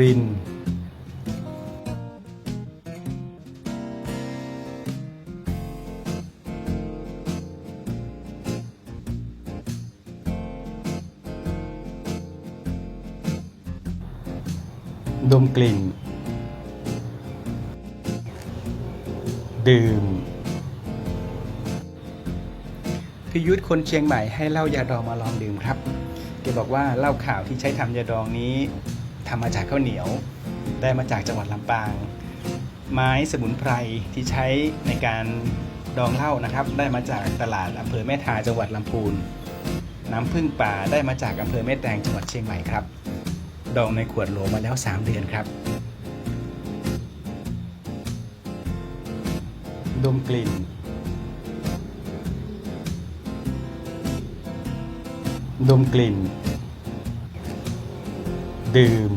ริน ดมกลิ่น ดื่มพิยุทธ์คนเชียงใหม่ให้เหล้ายาดองมาลองดื่มครับ แกบอกว่าเหล้าขาวที่ใช้ทำยาดองนี้ ทำมาจากข้าวเหนียว ได้มาจากจังหวัดลำปาง ไม้สมุนไพรที่ใช้ในการดองเหล้านะครับ ได้มาจากตลาดอำเภอแม่ทาจังหวัดลำพูน น้ำพึ่งป่าได้มาจากอำเภอแม่แตงจังหวัดเชียงใหม่ครับ ดองในขวดโหลมาแล้ว 3 เดือนครับ ดมกลิ่นดมกลิ่น ดื่ม